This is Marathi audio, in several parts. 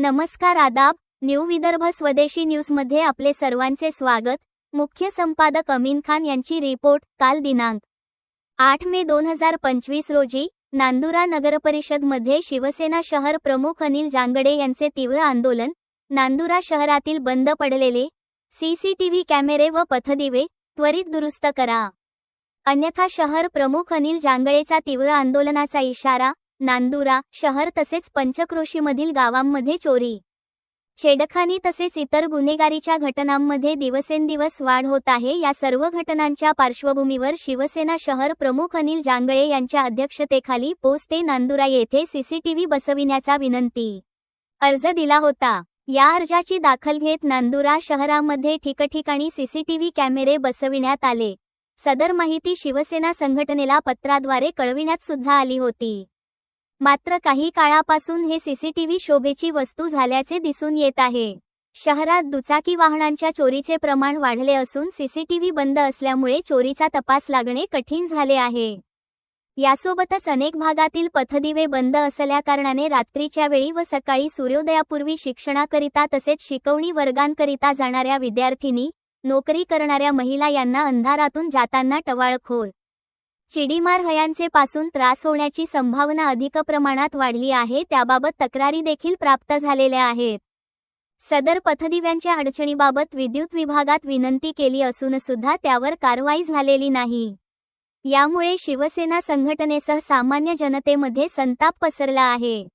नमस्कार आदाब न्यू विदर्भ स्वदेशी न्यूजमध्ये आपले सर्वांचे स्वागत. मुख्य संपादक अमीन खान यांची रिपोर्ट काल दिनांक आठ मे दोन हजार पंचवीस रोजी नांदुरा नगरपरिषदमध्ये शिवसेना शहर प्रमुख अनिल जांगडे यांचे तीव्र आंदोलन नांदुरा शहरातील बंद पडलेले सीसीटीव्ही कॅमेरे व पथदिवे त्वरित दुरुस्त करा. अन्यथा शहर प्रमुख अनिल जांगळेचा तीव्र आंदोलनाचा इशारा नांदुरा शहर तसेच पंचक्रोशीमधील गावांमध्ये चोरी. छेडखानी तसेच इतर गुन्हेगारीच्या घटनांमध्ये दिवसेंदिवस वाढ होत आहे. या सर्व घटनांच्या पार्श्वभूमीवर शिवसेना शहर प्रमुख अनिल जांगळे यांच्या अध्यक्षतेखाली पोस्टे नांदुरा येथे सीसीटीव्ही बसविण्याचा विनंती. अर्ज दिला होता. या अर्जाची दाखल घेत नांदुरा शहरामध्ये ठिकठिकाणी सीसीटीव्ही कॅमेरे बसविण्यात आले. सदर माहिती शिवसेना संघटनेला पत्राद्वारे कळविण्यात सुद्धा आली होती. मात्र काही काळापासून हे सीसीटीव्ही शोभेची वस्तू झाल्याचे दिसून येत आहे. शहरात दुचाकी वाहनांच्या चोरीचे प्रमाण वाढले असून सीसीटीव्ही बंद असल्यामुळे चोरीचा तपास लागणे कठीण झाले आहे. यासोबतच अनेक भागातील पथदिवे बंद असल्याकारणाने रात्रीच्या वेळी व सकाळी सूर्योदयापूर्वी शिक्षणाकरिता तसेच शिकवणी वर्गांकरिता जाणाऱ्या विद्यार्थिनी नोकरी करणाऱ्या महिला यांना अंधारातून जाताना टवाळखोर चिडीमार हयांचे पासून त्रास होण्याची संभावना अधिक प्रमाणात वाढली आहे त्याबाबत तक्रारी देखील प्राप्त झालेल्या आहेत. सदर पथदिव्यांच्या अडचणीबाबत विद्युत विभागात विनंती केली असून सुद्धा त्यावर कारवाई झालेली नाही. यामुळे शिवसेना संघटनेसह सामान्य जनतेमध्ये संताप पसरला आहे.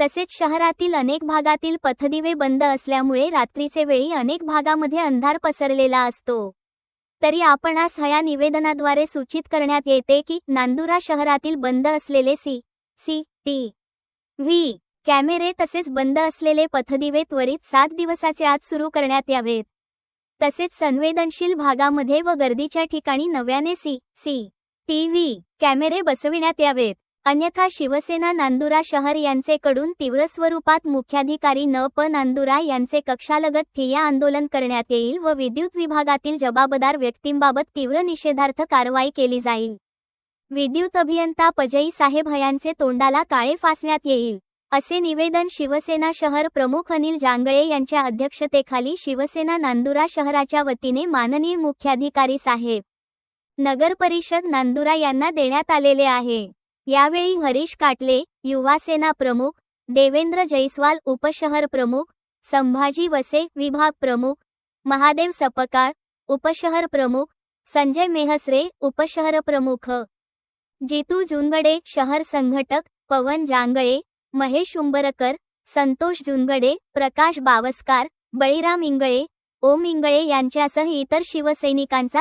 तसेच शहरातील अनेक भागातील पथदिवे बंद असल्यामुळे रात्रीचे वेळी अनेक भागामध्ये अंधार पसरलेला असतो. तरी आपणास ह्या निवेदनाद्वारे सूचित करण्यात येते की नांदुरा शहरातील बंद असलेले सी सी टी व्ही कॅमेरे तसेच बंद असलेले पथदिवे त्वरित सात दिवसाचे आत सुरू करण्यात यावेत. तसेच संवेदनशील भागामध्ये व गर्दीच्या ठिकाणी नव्याने सी सी टी व्ही कॅमेरे बसविण्यात यावेत. अन्यथा शिवसेना नांदुरा शहर यांचेकडून तीव्र स्वरूपात मुख्याधिकारी न प नांदुरा यांचे कक्षालगत ठिय्या आंदोलन करण्यात येईल व विद्युत विभागातील जबाबदार व्यक्तींबाबत तीव्र निषेधार्थ कारवाई केली जाईल. विद्युत अभियंता पजई साहेब हयांचे तोंडाला काळे फासण्यात येईल असे निवेदन शिवसेना शहर प्रमुख अनिल जांगळे यांच्या अध्यक्षतेखाली शिवसेना नांदुरा शहराच्या वतीने माननीय मुख्याधिकारी साहेब नगर परिषद नांदुरा यांना देण्यात आलेले आहे. यावेळी हरीश काटले युवासेना प्रमुख देवेंद्र जैस्वाल उपशहर प्रमुख संभाजी वसे विभाग प्रमुख महादेव सपकाळ उपशहर प्रमुख संजय मेहसरे उपशहर प्रमुख. जितू जुनगडे शहर संघटक पवन जांगळे महेश उंबरकर संतोष जुनगडे प्रकाश बावस्कार बळीराम इंगळे ओम इंगळे यांच्यासह इतर शिवसैनिकांचा